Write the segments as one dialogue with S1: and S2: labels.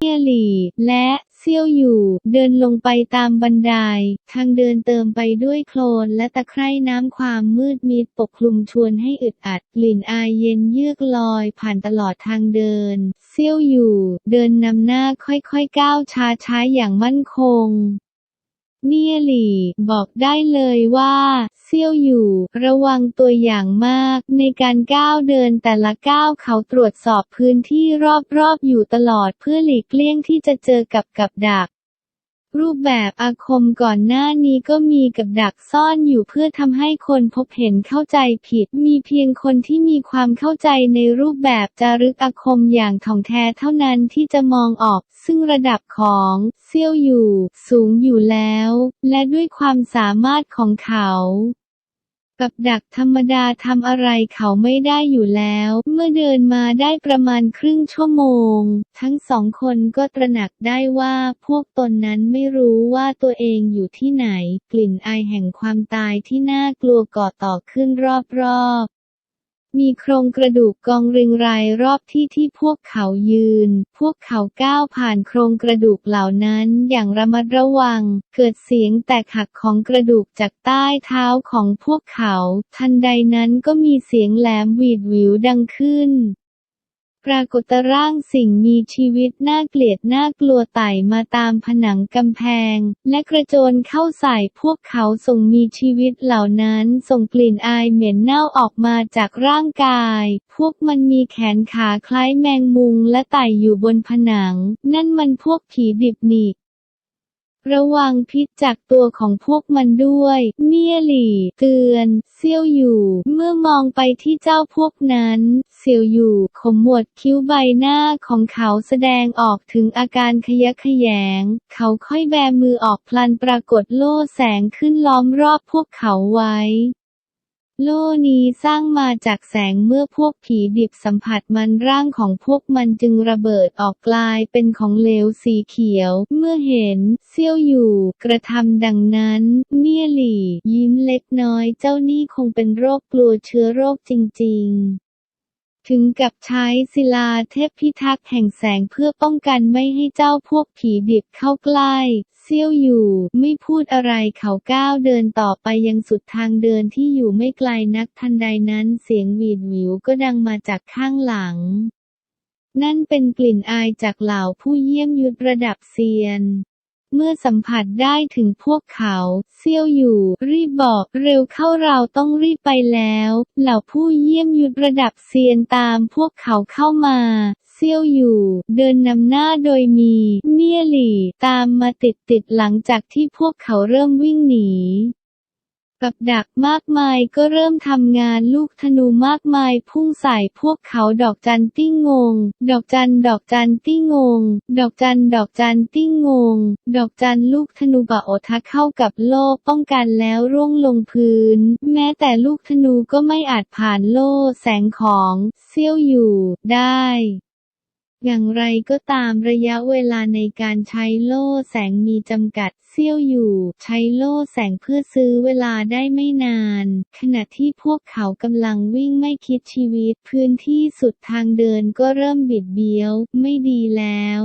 S1: เนียหลี่และเซี่ยวอยู่ เดินลงไปตามบันได ทางเดินเติมไปด้วยโคลนและตะไคร่น้ำความมืดมิดปกคลุมชวนให้อึดอัด กลิ่นอายเย็นเยือกลอยผ่านตลอดทางเดิน เซี่ยวอยู่ เดินนำหน้าค่อยๆก้าวช้าๆอย่างมั่นคง เนียหลี่ บอกได้เลยว่า เซี่ยวอยู่ ระวังตัวอย่างมาก ในการก้าวเดินแต่ละก้าวเขาตรวจสอบพื้นที่รอบๆอยู่ตลอดเพื่อหลีกเลี่ยงที่จะเจอกับกับดัก รูปแบบอาคมก่อนหน้านี้ก็มีกับดักซ่อนอยู่เพื่อทำให้คนพบเห็นเข้าใจผิด มีเพียงคนที่มีความเข้าใจในรูปแบบจารึกอาคมอย่างท่องแท้เท่านั้นที่จะมองออก ซึ่งระดับของเซี่ยวอยู่ สูงอยู่แล้ว และด้วยความสามารถของเขา กับดักธรรมดาทำอะไรเขาไม่ได้อยู่แล้ว เมื่อเดินมาได้ประมาณครึ่งชั่วโมง ทั้งสองคนก็ตระหนักได้ว่าพวกตนนั้นไม่รู้ว่าตัวเองอยู่ที่ไหน กลิ่นอายแห่งความตายที่น่ากลัวก่อต่อขึ้นรอบๆ มีโครงกระดูกกองเรียงรายรอบที่ที่พวกเขายืน พวกเขาก้าวผ่านโครงกระดูกเหล่านั้นอย่างระมัดระวัง เกิดเสียงแตกหักของกระดูกจากใต้เท้าของพวกเขา ทันใดนั้นก็มีเสียงแหลมหวีดหวิวดังขึ้น ปรากฏร่างสิ่งมีชีวิตน่าเกลียดน่ากลัวไต่มาตามผนังกำแพง และกระโจนเข้าใส่พวกเขาส่งมีชีวิตเหล่านั้น ส่งกลิ่นอายเหม็นเน่าออกมาจากร่างกาย พวกมันมีแขนขาคล้ายแมงมุมและไต่อยู่บนผนัง นั่นมันพวกผีดิบหนี ระวังพิษจากตัวของพวกมันด้วย เมี่ยหลี่ เตือน เซี่ยวอยู่ เมื่อมองไปที่เจ้าพวกนั้น เซี่ยวอยู่ขมวดคิ้วใบหน้าของเขาแสดงออกถึงอาการขยะขยง เขาค่อยแบมือออกพลันปรากฏโล่แสงขึ้นล้อมรอบพวกเขาไว้ โล่นี้สร้างมาจากแสงเมื่อพวกผีดิบสัมผัสมันร่างของพวกมันจึงระเบิดออกกลายเป็นของเหลวสีเขียว เมื่อเห็นเซี่ยวอยู่ กระทำดังนั้น เมี่ยหลี่ ยิ้มเล็กน้อยเจ้านี่คงเป็นโรคกลัวเชื้อโรคจริง ๆ ถึงกับใช้ศิลาเทพพิทักษ์แห่งแสงเพื่อป้องกันไม่ให้เจ้าพวกผีดิบเข้าใกล้เซี่ยวอยู่ ไม่พูดอะไรเขาก้าวเดินต่อไปยังสุดทางเดินที่อยู่ไม่ไกลนักทันใดนั้นเสียงหวีดหวิวก็ดังมาจากข้างหลัง นั่นเป็นกลิ่นอายจากเหล่าผู้เยี่ยมยุทธระดับเซียน เมื่อสัมผัสได้ถึงพวกเขา เซี่ยวอยู่ รีบบอก เร็วเข้าเราต้องรีบไปแล้ว เหล่าผู้เยี่ยมยุดระดับเซียนตามพวกเขาเข้ามา เซี่ยวอยู่ เดินนำหน้าโดยมี เนี่ยหลี่ ตามมาติดติดหลังจากที่พวกเขาเริ่มวิ่งหนี กับดักมากมายก็เริ่มทำงานลูกธนูมากมายพุ่งใส่พวกเขาดอกจันติ้งงง ดอกจันดอกจันติ้งงง ดอกจันดอกจันติ้งงง ดอกจันลูกธนูบะโอทะเข้ากับโลป้องกันแล้วร่วงลงพื้น แม้แต่ลูกธนูก็ไม่อาจผ่านโลแสงของ เซี่ยวอยู่ได้ อย่างไรก็ตามระยะเวลาในการใช้โล่แสงมีจำกัดเซี่ยวอยู่ ใช้โล่แสงเพื่อซื้อเวลาได้ไม่นาน ขณะที่พวกเขากำลังวิ่งไม่คิดชีวิต พื้นที่สุดทางเดินก็เริ่มบิดเบี้ยว ไม่ดีแล้ว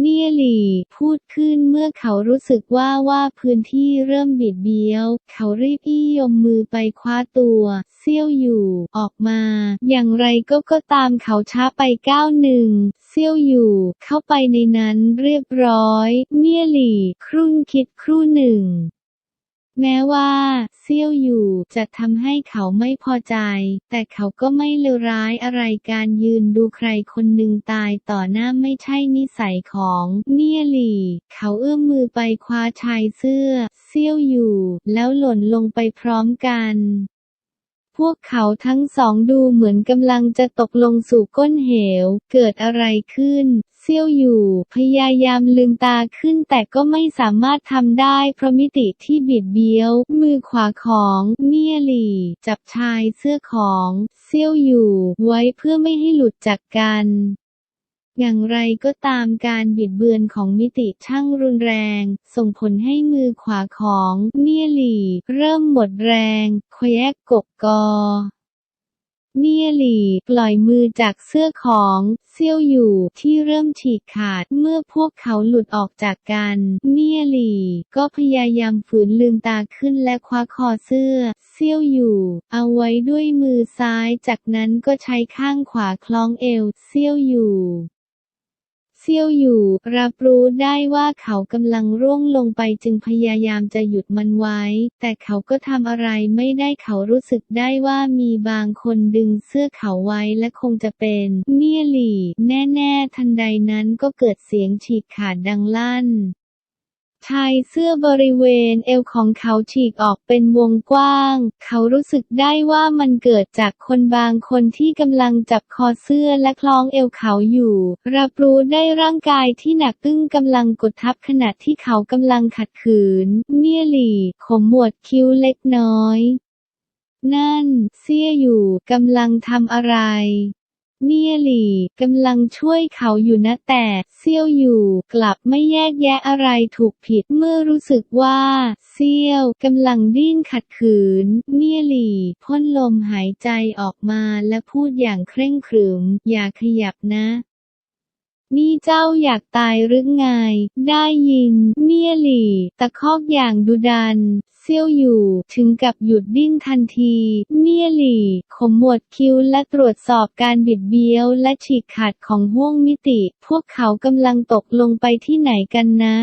S1: เนียหลี่พูดขึ้นเมื่อเขารู้สึกว่าว่าพื้นที่เริ่มบิดเบี้ยว เขารีบอี้ยมมือไปคว้าตัว เซี่ยวอยู่ ออกมา อย่างไรก็ก็ตามเขาช้าไปก้าวหนึ่งเซี่ยวอยู่ เข้าไปในนั้นเรียบร้อย เนียหลี่ครุ่นคิดครู่หนึ่ง แม้ว่าเซี่ยวอยู่จะทำให้เขาไม่พอใจ แต่เขาก็ไม่เลวร้ายอะไรการยืนดูใครคนหนึ่งตายต่อหน้าไม่ใช่นิสัยของเนียหลี่ เขาเอื้อมมือไปคว้าชายเสื้อ เซี่ยวอยู่ แล้วหล่นลงไปพร้อมกันพวกเขาทั้งสองดูเหมือนกำลังจะตกลงสู่ก้นเหว เกิดอะไรขึ้น เซี่ยวอยู่ พยายามลืมตาขึ้นแต่ก็ไม่สามารถทำได้เพราะมิติที่บิดเบี้ยว มือขวาของเมี่ยหลี่ จับชายเสื้อของเซี่ยวอยู่ ไว้เพื่อไม่ให้หลุดจากกันอย่างไรก็ตามการบิดเบือนของมิติช่างรุนแรง ส่งผลให้มือขวาของเมี่ยหลี่ เริ่มหมดแรงแควกกกกอ เนียหลี่ปล่อยมือจากเสื้อของเซี่ยวอยู่ที่เริ่มฉีกขาดเมื่อพวกเขาหลุดออกจากกัน เนียหลี่ก็พยายามฝืนลืมตาขึ้นและคว้าคอเสื้อเซี่ยวอยู่ เอาไว้ด้วยมือซ้ายจากนั้นก็ใช้ข้างขวาคล้องเอวเซี่ยวอยู่ เซี่ยวอยู่ รับรู้ได้ว่าเขากำลังร่วงลงไปจึงพยายามจะหยุดมันไว้ แต่เขาก็ทำอะไรไม่ได้เขารู้สึกได้ว่ามีบางคนดึงเสื้อเขาไว้และคงจะเป็นเมี่ยหลี่ แน่ ๆ ทันใดนั้นก็เกิดเสียงฉีกขาดดังลั่น ชายเสื้อบริเวณเอวของเขาฉีกออกเป็นวงกว้าง เขารู้สึกได้ว่ามันเกิดจากคนบางคนที่กำลังจับคอเสื้อและคล้องเอวเขาอยู่ รับรู้ได้ร่างกายที่หนักตึงกำลังกดทับขณะที่เขากำลังขัดขืน เมี่ยหลี่ขมวดคิ้วเล็กน้อย นั่น เสี้ยอยู่กำลังทำอะไร เนียหลี่กำลังช่วยเขาอยู่นะแต่เซี่ยวอยู่ กลับไม่แยกแยะอะไรถูกผิดเมื่อรู้สึกว่าเซี่ยวกำลังดิ้นขัดขืน เนียหลี่พ่นลมหายใจออกมาและพูดอย่างเคร่งขรึม อย่าขยับนะ นี่เจ้าอยากตายหรือไง ได้ยินเมียหลี่ ตะคอกอย่างดุดัน เซี่ยวอยู่ ถึงกับหยุดดิ้นทันทีเมียหลี่ ขมวดคิ้วและตรวจสอบการบิดเบี้ยวและฉีกขาดของห้วงมิติ พวกเขากำลังตกลงไปที่ไหนกันนะ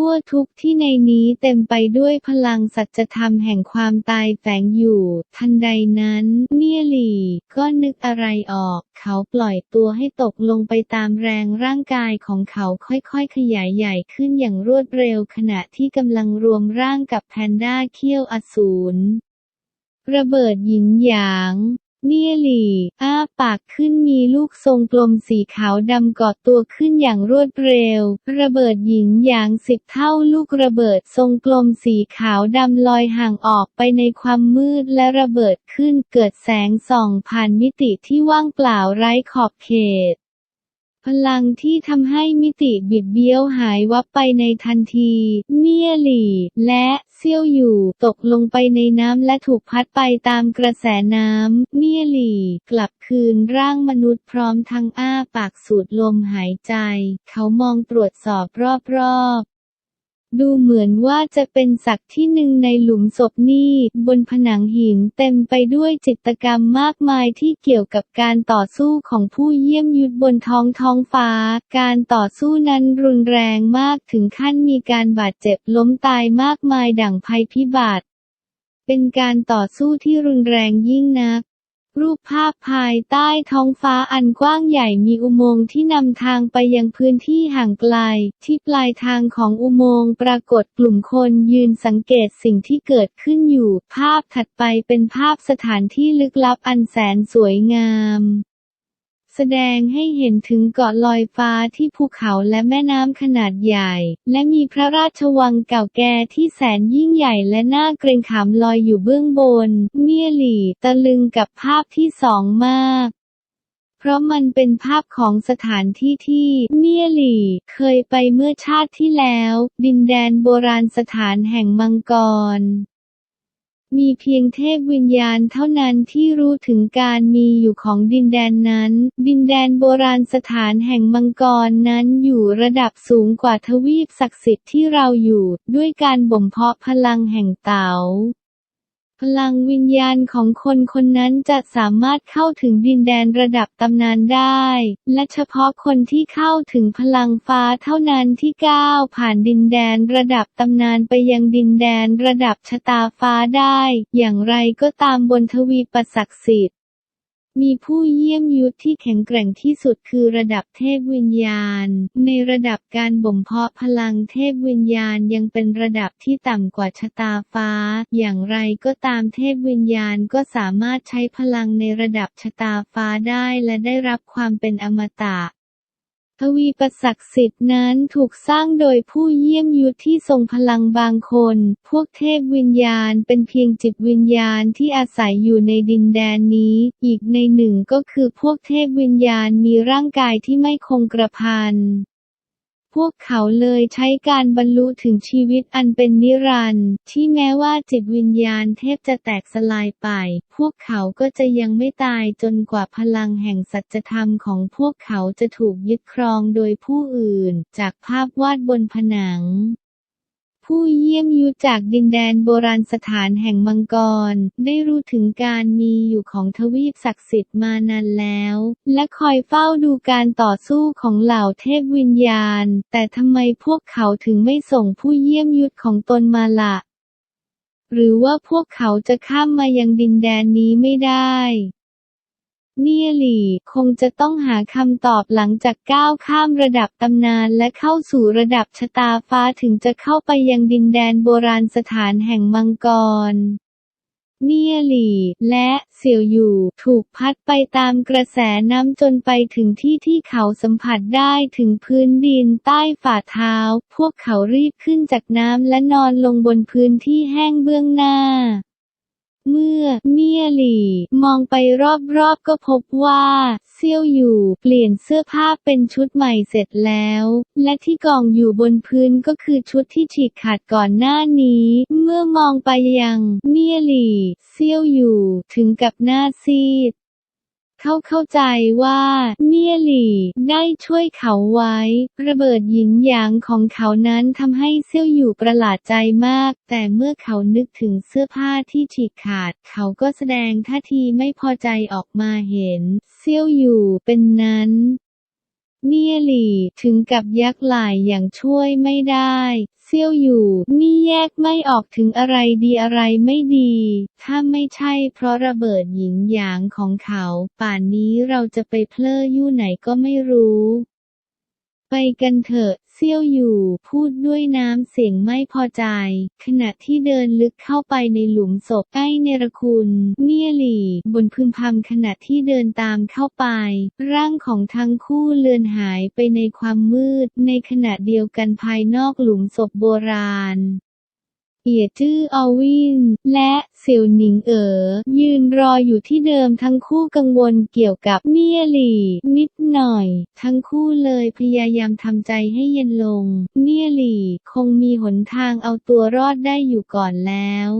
S1: ทั่วทุกที่ในนี้เต็มไปด้วยพลังสัจธรรมแห่งความตายแฝงอยู่ ทันใดนั้น เนียหลี่ก็นึกอะไรออก เขาปล่อยตัวให้ตกลงไปตามแรงร่างกายของเขาค่อยๆ ขยายใหญ่ขึ้นอย่างรวดเร็วขณะที่กำลังรวมร่างกับแพนด้าเขี้ยวอสูรระเบิดหยินหยาง เนียหลี่ อ้าปากขึ้นมีลูกทรงกลมสีขาวดำกอดตัวขึ้นอย่างรวดเร็ว ระเบิดหยินอย่างสิบเท่าลูกระเบิดทรงกลมสีขาวดำลอยห่างออกไปในความมืดและระเบิดขึ้นเกิดแสงส่องผ่านมิติที่ว่างเปล่าไร้ขอบเขต พลังที่ทำให้มิติบิดเบี้ยวหายวับไปในทันที เมี่ยหลี่ และเซี่ยวอยู่ตกลงไปในน้ำและถูกพัดไปตามกระแสน้ำ เมี่ยหลี่ กลับคืนร่างมนุษย์พร้อมทั้งอ้าปากสูดลมหายใจ เขามองตรวจสอบรอบๆ ดูเหมือนว่าจะเป็นสักที่หนึ่งในหลุมศพนี่ บนผนังหินเต็มไปด้วยจิตกรรมมากมายที่เกี่ยวกับการต่อสู้ของผู้เยี่ยมยุทธบนท้องท้องฟ้า การต่อสู้นั้นรุนแรงมากถึงขั้นมีการบาดเจ็บล้มตายมากมายดั่งภัยพิบัติ เป็นการต่อสู้ที่รุนแรงยิ่งนัก รูปภาพภายใต้ท้องฟ้าอันกว้างใหญ่มีอุโมงค์ที่นำทางไปยังพื้นที่ห่างไกล ที่ปลายทางของอุโมงค์ปรากฏกลุ่มคนยืนสังเกตสิ่งที่เกิดขึ้นอยู่ ภาพถัดไปเป็นภาพสถานที่ลึกลับอันแสนสวยงาม แสดงให้เห็นถึงเกาะลอยฟ้าที่ภูเขาและแม่น้ำขนาดใหญ่ และมีพระราชวังเก่าแก่ที่แสนยิ่งใหญ่และน่าเกรงขามลอยอยู่เบื้องบน เมียหลี่ตะลึงกับภาพที่สองมากเพราะมันเป็นภาพของสถานที่ที่เมียหลี่เคยไปเมื่อชาติที่แล้ว ดินแดนโบราณสถานแห่งมังกร มีเพียงเทพวิญญาณเท่านั้นที่รู้ถึงการมีอยู่ของดินแดนนั้น ดินแดนโบราณสถานแห่งมังกรนั้นอยู่ระดับสูงกว่าทวีปศักดิ์สิทธิ์ที่เราอยู่ ด้วยการบ่มเพาะพลังแห่งเต๋า พลังวิญญาณของคนคนนั้นจะสามารถเข้าถึงดินแดนระดับตำนานได้ และเฉพาะคนที่เข้าถึงพลังฟ้าเท่านั้นที่ก้าวผ่านดินแดนระดับตำนานไปยังดินแดนระดับชะตาฟ้าได้ อย่างไรก็ตามบนทวีปศักดิ์สิทธิ์ มีผู้เยี่ยมยุทธที่แข็งแกร่งที่สุดคือระดับเทพวิญญาณ ในระดับการบ่มเพาะพลังเทพวิญญาณยังเป็นระดับที่ต่ำกว่าชะตาฟ้า อย่างไรก็ตามเทพวิญญาณก็สามารถใช้พลังในระดับชะตาฟ้าได้และได้รับความเป็นอมตะ ทวีปศักดิ์สิทธิ์นั้นถูกสร้างโดยผู้เยี่ยมยุทธที่ทรงพลังบางคน พวกเทพวิญญาณเป็นเพียงจิตวิญญาณที่อาศัยอยู่ในดินแดนนี้ อีกในหนึ่งก็คือพวกเทพวิญญาณมีร่างกายที่ไม่คงกระพัน พวกเขาเลยใช้การบรรลุถึงชีวิตอันเป็นนิรันดร์ที่แม้ว่าจิตวิญญาณเทพจะแตกสลายไป พวกเขาก็จะยังไม่ตายจนกว่าพลังแห่งสัจธรรมของพวกเขาจะถูกยึดครองโดยผู้อื่น จากภาพวาดบนผนัง ผู้เยี่ยมยุจากดินแดนโบราณสถานแห่งมังกร ได้รู้ถึงการมีอยู่ของทวีปศักดิ์สิทธิ์มานานแล้ว และคอยเฝ้าดูการต่อสู้ของเหล่าเทพวิญญาณ แต่ทำไมพวกเขาถึงไม่ส่งผู้เยี่ยมยุทธของตนมาละ่ะ หรือว่าพวกเขาจะข้ามมายังดินแดนนี้ไม่ได้ เนียหลี่คงจะต้องหาคำตอบหลังจากก้าวข้ามระดับตำนานและเข้าสู่ระดับชะตาฟ้าถึงจะเข้าไปยังดินแดนโบราณสถานแห่งมังกร เนียหลี่และเสี่ยวอยู่ถูกพัดไปตามกระแสน้ำจนไปถึงที่ที่เขาสัมผัสได้ถึงพื้นดินใต้ฝ่าเท้า พวกเขารีบขึ้นจากน้ำและนอนลงบนพื้นที่แห้งเบื้องหน้า เมื่อเมียหลี่ มองไปรอบๆก็พบว่า เซี่ยวอยู่เปลี่ยนเสื้อผ้าเป็นชุดใหม่เสร็จแล้ว และที่กองอยู่บนพื้นก็คือชุดที่ฉีกขาดก่อนหน้านี้ เมื่อมองไปยัง เมียหลี่ เซี่ยวอยู่ ถึงกับหน้าซีด เขาเข้าใจว่าเมียหลี่ได้ช่วยเขาไว้ ระเบิดหยินหยางของเขานั้นทำให้เซี่ยวอยู่ประหลาดใจมาก แต่เมื่อเขานึกถึงเสื้อผ้าที่ฉีกขาด เขาก็แสดงท่าทีไม่พอใจออกมาเห็น เซี่ยวอยู่เป็นนั้น เนียหลี่ถึงกับยักไหล่อย่างช่วยไม่ได้ เซี่ยวอยู่ นี่แยกไม่ออกถึงอะไรดีอะไรไม่ดี ถ้าไม่ใช่เพราะระเบิดหญิงหยางของเขา ป่านนี้เราจะไปเพลอยู่ไหนก็ไม่รู้ ไปกันเถอะ เซี่ยวอยู่พูดด้วยน้ำเสียงไม่พอใจ ขณะที่เดินลึกเข้าไปในหลุมศพใกล้เนรคุณ เมียหลี่ บนพึมพำขณะที่เดินตามเข้าไป ร่างของทั้งคู่เลือนหายไปในความมืด ในขณะเดียวกันภายนอกหลุมศพโบราณ เอียจื้ออวิน และเสี่ยวหนิงเอ๋อยืนรออยู่ที่เดิมทั้งคู่กังวลเกี่ยวกับเมียหลี่ นิดหน่อย ทั้งคู่เลยพยายามทำใจให้เย็นลง เมียหลี่ คงมีหนทางเอาตัวรอดได้อยู่ก่อนแล้ว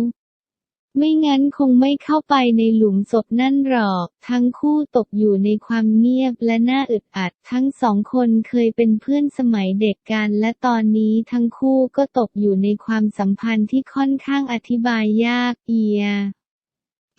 S1: ไม่งั้นคงไม่เข้าไปในหลุมศพนั่นหรอก ทั้งคู่ตกอยู่ในความเงียบและน่าอึดอัด ทั้งสองคนเคยเป็นเพื่อนสมัยเด็กกัน และตอนนี้ทั้งคู่ก็ตกอยู่ในความสัมพันธ์ที่ค่อนข้างอธิบายยากเอีย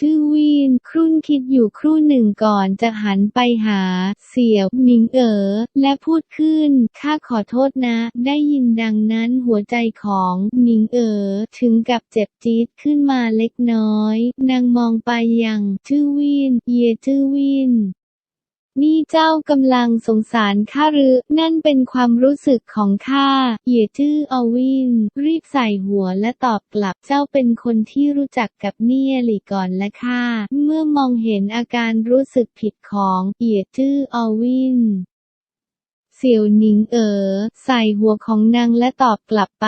S1: จื้อวินครุ่นคิดอยู่ครู่หนึ่งก่อนจะหันไปหา เสี่ยวหนิงเอ๋อ และพูดขึ้น ข้าขอโทษนะ ได้ยินดังนั้นหัวใจของหนิงเอ๋อ ถึงกับเจ็บจี๊ดขึ้นมาเล็กน้อย นางมองไปยัง จื้อวินเยจื้อวิน นี่เจ้ากำลังสงสารข้าหรือ นั่นเป็นความรู้สึกของข้าเหยียจื้ออวิน รีบใส่หัวและตอบกลับเจ้าเป็นคนที่รู้จักกับเนียหลีก่อนและข้าเมื่อมองเห็นอาการรู้สึกผิดของเหยียจื้ออวิน เสี่ยวหนิงเอ๋อใส่หัวของนางและตอบกลับไป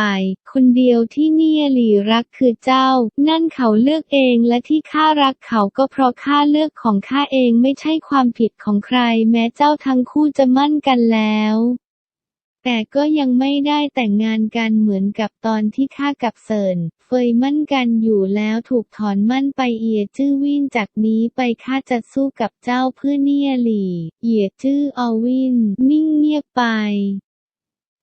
S1: คนเดียวที่เนียหลี่รักคือเจ้า นั่นเขาเลือกเองและที่ข้ารักเขาก็เพราะข้าเลือกของข้าเองไม่ใช่ความผิดของใคร แม้เจ้าทั้งคู่จะมั่นกันแล้ว แต่ก็ยังไม่ได้แต่งงานกันเหมือนกับตอนที่ข้ากับเซินเฟยมั่นกันอยู่แล้วถูกถอนมั่นไปเอียจื้อวินจากนี้ไปข้าจะสู้กับเจ้าเพื่อเนียหลี่ เอียจื้ออวินนิ่งเงียบไป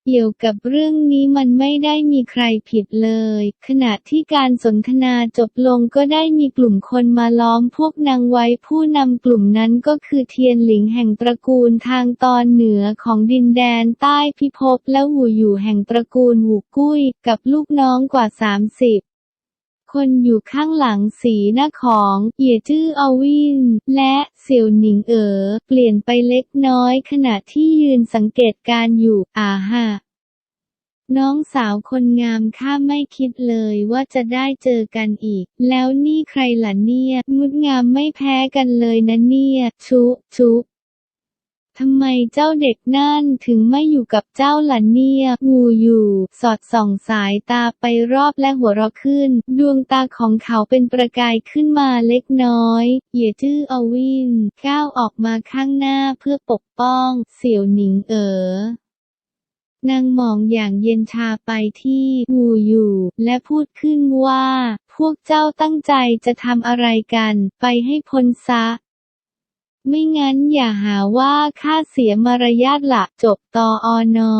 S1: เกี่ยวกับเรื่องนี้มันไม่ได้มีใครผิดเลย ขณะที่การสนทนาจบลงก็ได้มีกลุ่มคนมาล้อมพวกนางไว้ผู้นำกลุ่มนั้นก็คือเทียนหลิงแห่งตระกูลทางตอนเหนือของดินแดนใต้พิภพและหูอยู่แห่งตระกูลหูกุ้ย กับลูกน้องกว่า 30 คนอยู่ข้างหลังสีหน้าของเอียจื้ออวิน และเสี่ยวหนิงเอ๋อเปลี่ยนไปเล็กน้อยขณะที่ยืนสังเกตการอยู่อาฮะน้องสาวคนงามข้าไม่คิดเลยว่าจะได้เจอกันอีก แล้วนี่ใครล่ะเนี่ย งดงามไม่แพ้กันเลยนะเนี่ย ชุ ชุ ทำไมเจ้าเด็กนั่นถึงไม่อยู่กับเจ้าล่ะเนี่ย งูอยู่ สอดส่องสายตาไปรอบและหัวเราะขึ้น ดวงตาของเขาเป็นประกายขึ้นมาเล็กน้อยเหยียจื้ออวิน ก้าวออกมาข้างหน้าเพื่อปกป้อง เสี่ยวหนิงเอ๋อนางมองอย่างเย็นชาไปที่วูอยู่ และพูดขึ้นว่า พวกเจ้าตั้งใจจะทำอะไรกัน ไปให้พ้นซะ ไม่งั้นอย่าหาว่าข้าเสียมารยาทละจบตออนอ